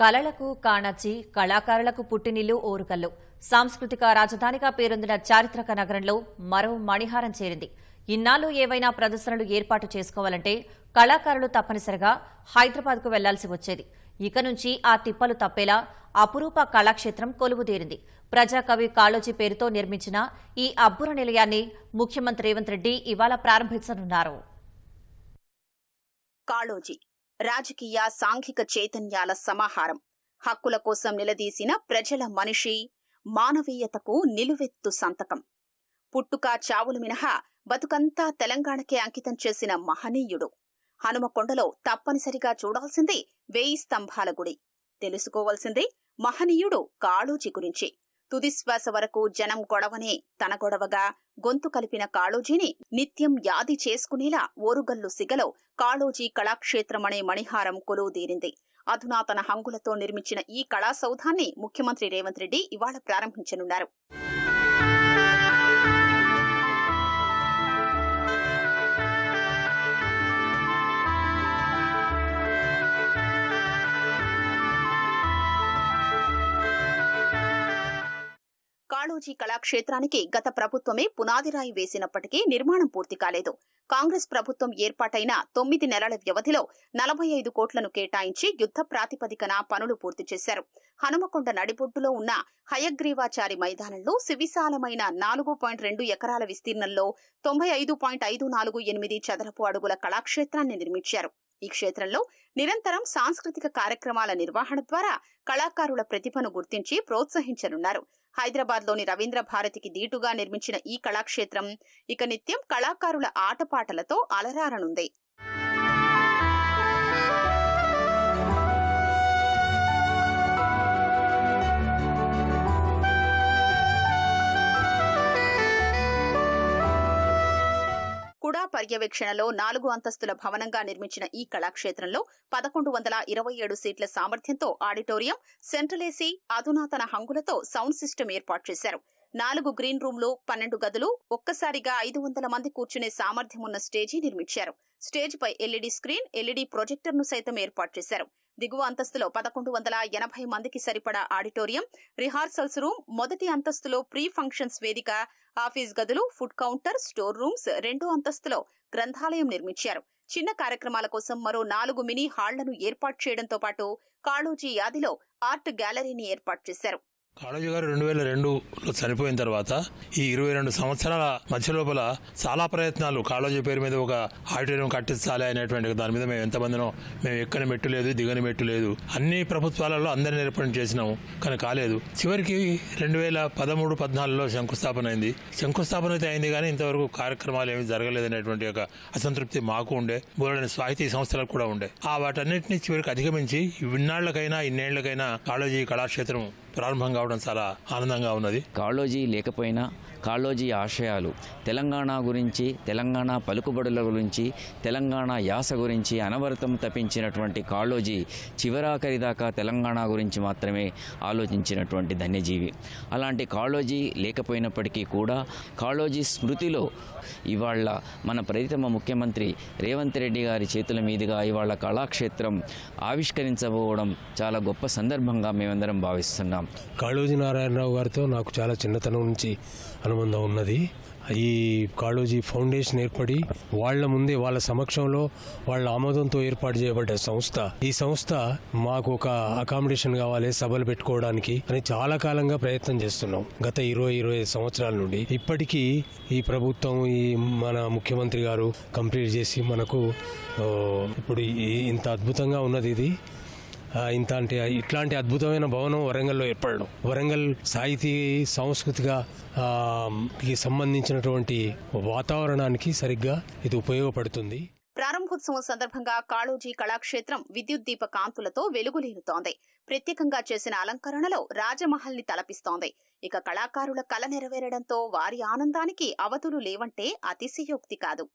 కళలకు కాణచి కళాకారులకు పుట్టినిల్లు ఓరుకల్లు. సాంస్కృతిక రాజధానిగా పేరొందిన చారిత్రక నగరంలో మరో మణిహారం చేరింది. ఇన్నాళ్ళు ఏవైనా ప్రదర్శనలు ఏర్పాటు చేసుకోవాలంటే కళాకారులు తప్పనిసరిగా హైదరాబాద్కు వెళ్ళాల్సి వచ్చేది. ఇక నుంచి ఆ తిప్పలు తప్పేలా అపురూప కళాక్షేత్రం కొలువుదీరింది. ప్రజాకవి కాళోజీ పేరుతో నిర్మించిన ఈ అబ్బుర నిలయాన్ని ముఖ్యమంత్రి రేవంత్ రెడ్డి ఇవాళ ప్రారంభించనున్నారు. కాళోజీ రాజకీయ సాంఘిక చైతన్యాల సమాహారం. హక్కుల కోసం నిలదీసిన ప్రజల మనిషి మానవీయతకు నిలువెత్తు సంతకం. పుట్టుక చావులు మినహా బతుకంతా తెలంగాణకే అంకితం చేసిన మహనీయుడు. హనుమకొండలో తప్పనిసరిగా చూడాల్సింది వేయి స్తంభాల గుడి. తెలుసుకోవాల్సింది మహనీయుడు కాళూజీ గురించి. తుదిశ్వాస వరకు జనం గొడవనే. తన గొడవగా గొంతు కలిపిన కాళోజీని నిత్యం యాది చేసుకునేలా ఓరుగల్లు సిగలో కాళోజీ కళాక్షేత్రం అనే మణిహారం కొలువుదీరింది. అధునాతన హంగులతో నిర్మించిన ఈ కళాసౌధాన్ని ముఖ్యమంత్రి రేవంత్ రెడ్డి ఇవాళ ప్రారంభించనున్నారు. కాళోజీ కళాక్షేత్రానికి గత ప్రభుత్వమే పునాదిరాయి వేసినప్పటికీ నిర్మాణం పూర్తి కాలేదు. కాంగ్రెస్ ప్రభుత్వం ఏర్పాటైన తొమ్మిది నెలల వ్యవధిలో నలభై ఐదు కోట్లను కేటాయించి యుద్ధ ప్రాతిపదికన పనులు పూర్తి చేశారు. హనుమకొండ నడిబొడ్డులో ఉన్న హయగ్రీవాచారి మైదానంలో సువిశాలమైన నాలుగు పాయింట్ రెండు ఎకరాల విస్తీర్ణంలో తొంభై ఐదు పాయింట్ ఐదు నాలుగు ఎనిమిది చదరపు అడుగుల కళాక్షేత్రాన్ని నిర్మించారు. ఈ క్షేత్రంలో నిరంతరం సాంస్కృతిక కార్యక్రమాల నిర్వహణ ద్వారా కళాకారుల ప్రతిభను గుర్తించి ప్రోత్సహించనున్నారు. హైదరాబాద్లోని రవీంద్ర భారతికి దీటుగా నిర్మించిన ఈ కళాక్షేత్రం ఇక నిత్యం కళాకారుల ఆటపాటలతో అలరారనుంది. కూడా పర్యవేక్షణలో నాలుగు అంతస్తుల భవనంగా నిర్మించిన ఈ కళాక్షేత్రంలో పదకొండు వందల ఇరవై ఏడు సీట్ల సామర్థ్యంతో ఆడిటోరియం సెంట్రల్ ఏసీ అధునాతన హంగులతో సౌండ్ సిస్టమ్ ఏర్పాటు చేశారు. నాలుగు గ్రీన్ రూమ్లు పన్నెండు గదులు ఒక్కసారిగా ఐదు వందల మంది కూర్చునే సామర్థ్యం ఉన్న స్టేజీ నిర్మించారు. స్టేజ్ పై ఎల్ఈడీ స్క్రీన్ ఎల్ఈడీ ప్రొజెక్టర్ను సైతం ఏర్పాటు చేశారు. దిగువ అంతస్తులో పదకొండు వందల ఎనభై మందికి సరిపడా ఆడిటోరియం రిహార్సల్స్ రూమ్ మొదటి అంతస్తులో ప్రీ ఫంక్షన్స్ వేదిక ఆఫీస్ గదులు ఫుడ్ కౌంటర్ స్టోర్ రూమ్స్ రెండో అంతస్తులో గ్రంథాలయం నిర్మించారు. చిన్న కార్యక్రమాల కోసం మరో నాలుగు మినీ హాళ్ళను ఏర్పాటు చేయడంతో పాటు కాళోజీ యాదిలో ఆర్ట్ గ్యాలరీని ఏర్పాటు చేశారు. కాళోజీ గారు రెండు వేల రెండులో చనిపోయిన తర్వాత ఈ ఇరవై రెండు సంవత్సరాల మధ్య లోపల చాలా ప్రయత్నాలు కాళోజీ పేరు మీద ఒక ఆడిటోరియం కట్టించాలి అనేటువంటి దాని మీద మేము ఎంతమందినో మేము ఎక్కని మెట్టు లేదు దిగని మెట్టు లేదు. అన్ని ప్రభుత్వాలలో అందరిని ఏర్పాటు చేసినాము కానీ కాలేదు. చివరికి రెండు వేల పదమూడు పద్నాలుగులో శంకుస్థాపన అయింది. శంకుస్థాపన అయితే అయింది కానీ ఇంతవరకు కార్యక్రమాలు ఏమీ జరగలేదనేటువంటి ఒక అసంతృప్తి మాకు ఉండే బోలెడని సాహితీ సంస్థలకు కూడా ఉండే. ఆ వాటన్నిటిని చివరికి అధిగమించి ఇన్నాళ్ళకైనా ఇన్నేళ్ళకైనా కాళోజీ కళాక్షేత్రం ప్రారంభం కావడం చాలా ఆనందంగా ఉన్నది. కాళోజీ లేకపోయినా కాళోజీ ఆశయాలు తెలంగాణ గురించి తెలంగాణ పలుకుబడుల గురించి తెలంగాణ యాస గురించి అనవరతం తప్పించినటువంటి కాళోజీ చివరాఖరి దాకా తెలంగాణ గురించి మాత్రమే ఆలోచించినటువంటి ధన్యజీవి. అలాంటి కాళోజీ లేకపోయినప్పటికీ కూడా కాళోజీ స్మృతిలో ఇవాళ మన ప్రతిమ ముఖ్యమంత్రి రేవంత్ రెడ్డి గారి చేతుల మీదుగా ఇవాళ కళాక్షేత్రం ఆవిష్కరించబోవడం చాలా గొప్ప సందర్భంగా మేమందరం భావిస్తున్నాం. కాళోజీ నారాయణరావు గారితో నాకు చాలా చిన్నతనం నుంచి అనుబంధం ఉన్నది. ఈ కాళోజీ ఫౌండేషన్ ఏర్పడి వాళ్ళ ముందే వాళ్ళ సమక్షంలో వాళ్ళ ఆమోదంతో ఏర్పాటు చేయబడ్డ సంస్థ. ఈ సంస్థ మాకు ఒక అకామిడేషన్ కావాలి సభలు పెట్టుకోవడానికి అని చాలా కాలంగా ప్రయత్నం చేస్తున్నాం. గత ఇరవై ఇరవై ఐదు సంవత్సరాల నుండి. ఇప్పటికీ ఈ ప్రభుత్వం ఈ మన ముఖ్యమంత్రి గారు కంప్లీట్ చేసి మనకు ఇప్పుడు ఇంత అద్భుతంగా ఉన్నది ఇది. ఇంత అంటే ఇట్లాంటి అద్భుతమైన భవనం వరంగల్లో ఏర్పడడం. వరంగల్ సాహితీ సాంస్కృతిక సంబంధించినటువంటి వాతావరణానికి సరిగ్గా ఇది ఉపయోగపడుతుంది. ప్రారంభోత్సవం సందర్భంగా కాళోజీ కళాక్షేత్రం విద్యుత్ దీప కాంతులతో వెలుగులేరుతోంది. ప్రత్యేకంగా చేసిన అలంకరణలో రాజమహల్ని తలపిస్తోంది. ఇక కళాకారుల కళ నెరవేరడంతో వారి ఆనందానికి అవతులు లేవంటే అతిశయోక్తి కాదు.